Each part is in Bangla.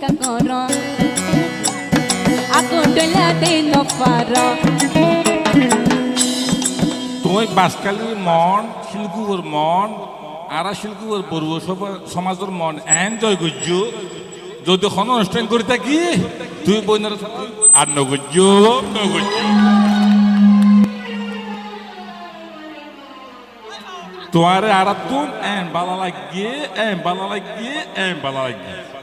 kagoro Ako dolate no paro তুই বাসকালির মন শিলকুর মন, আরা শিলকুর পূর্ব সভা- সমাজের মন, এনজয় করছ? যদি কোনো অনুষ্ঠান করে থাকি তুই বইনের আর নগর্য নগর্য তোমারে আর তুম এম বালা লাগিয়ে, এম বালা লাগিয়ে, এম বালা লাগিয়ে।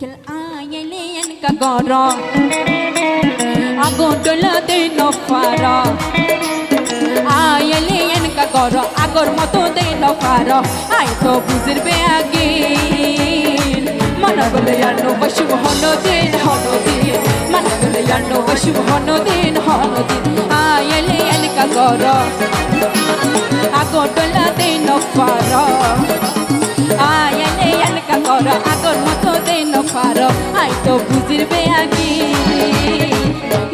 Eskil ayelen kagoro Ako dolate no paro Ayelen kagoro Agor মতো দে no paro আই তো বুঝিরবে আগে মনে বলে জানো বসু হনো দিন হনো দিন মনে বলে জানো বসু হনো দিন হনো দিন আয়েলেন kagoro Ako dolate no paro আয়ালে আলকা আই তো বুঝিরবে আগি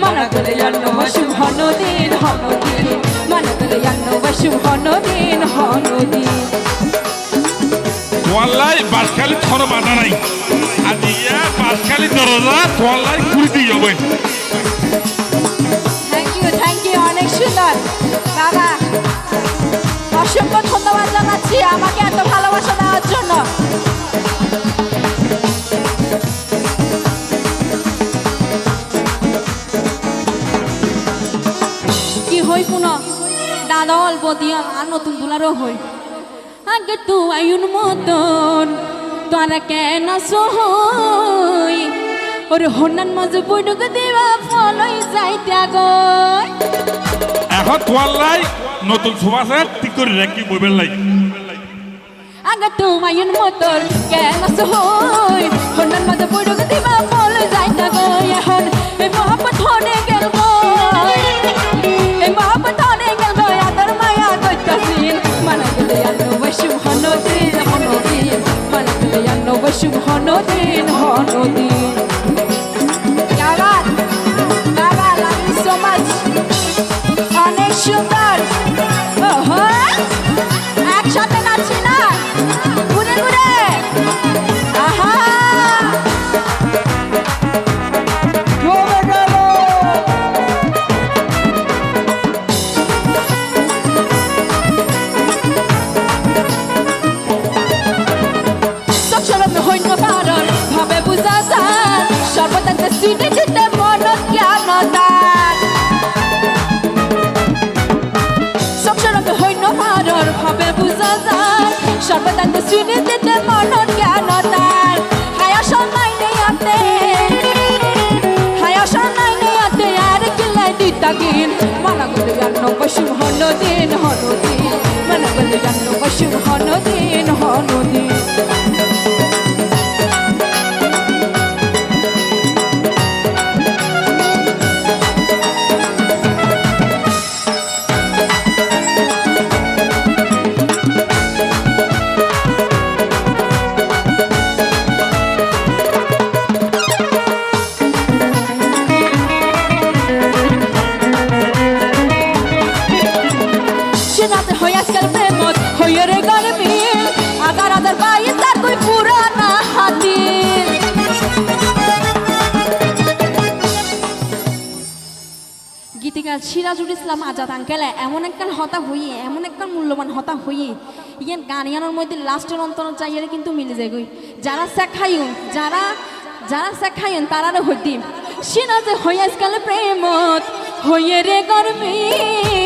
মানা করে জানো শুভ হনো হনদিন মানা করে জানো শুভ হনদিন হনদিন ওয়ালাই বাসখালি থর বাধা নাই। আর দিয়া বাসকালি দরজা ওয়ালাই খুলি দিয়ে যাবে হই পুনঃ দাদা অল্প দিয়া আর নতুন দুলারও হই। আগে তো আয়ুন মতন তোরা কেন সহই? ওরে হন্নান মাঝে বৈঠক দেওয়া ফলই যাইতে আগয় এখন তোমার লাই নতুন সুবাসে ঠিক করে রাখি বইবেন লাই। আগে তো আয়ুন মতন কেন সহই? হন্নান মাঝে বৈঠক দেওয়া ফলই যাইতে আগয় এখন আনো যান সর্বদাতে সিটে যেতে জ্ঞান দান হায়া সময় নেই আতে হায়া সময় নেই আতে আর কিলাই দিতাগিন মানা গলে জান্ন পশু হন দিন হন দিন মানা গলে জান্ন পশু হন দিন হন দিন তার গীতিকার সিরাজুল ইসলাম আজাদ আঙ্কেলে, এমন একখান হতা হইয়ে, এমন একখান মূল্যবান হতা হইয়ে, ইয়েন গানিয়ানোর মধ্যে লাস্টের অন্তর চাইয়ে কিন্তু মিলে যায় গই যারা শেখাইন যারা যারা শেখাইন তারারে হইতিম সিরাজে হই আজকাল প্রেমত হইয়ে রে গরমিল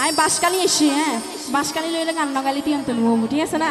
আমি বাসকালি এসি হ্যাঁ। বাসকালি লইলে গান নগালি দিয়ে আনতে ঠিক আছে না?